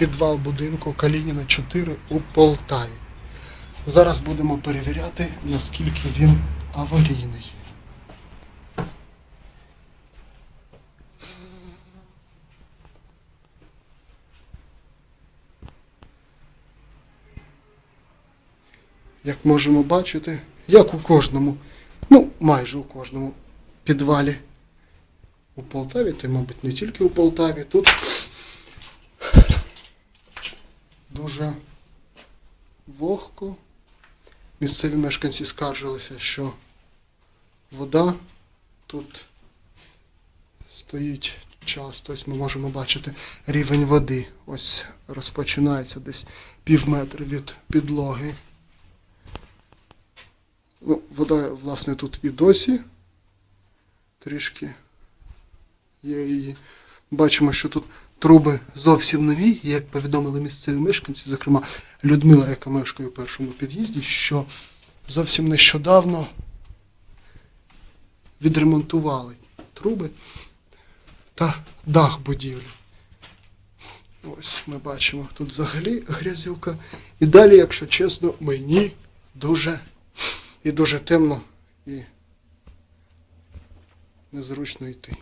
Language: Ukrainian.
підвал будинку Калініна 4 у Полтаві. Зараз будемо перевіряти, наскільки він аварійний. Як можемо бачити, як у кожному, ну майже у кожному підвалі у Полтаві, та мабуть, не тільки у Полтаві, тут дуже вогко. Місцеві мешканці скаржилися, що вода тут стоїть часто. Ось ми можемо бачити рівень води. Ось розпочинається десь пів метра від підлоги. Ну, вода, власне, тут і досі трішки є її. Бачимо, що тут труби зовсім нові, як повідомили місцеві мешканці, зокрема Людмила, яка мешкає у першому під'їзді, що зовсім нещодавно відремонтували труби та дах будівлі. Ось ми бачимо тут взагалі грязюка. І далі, якщо чесно, мені дуже і дуже темно і незручно йти.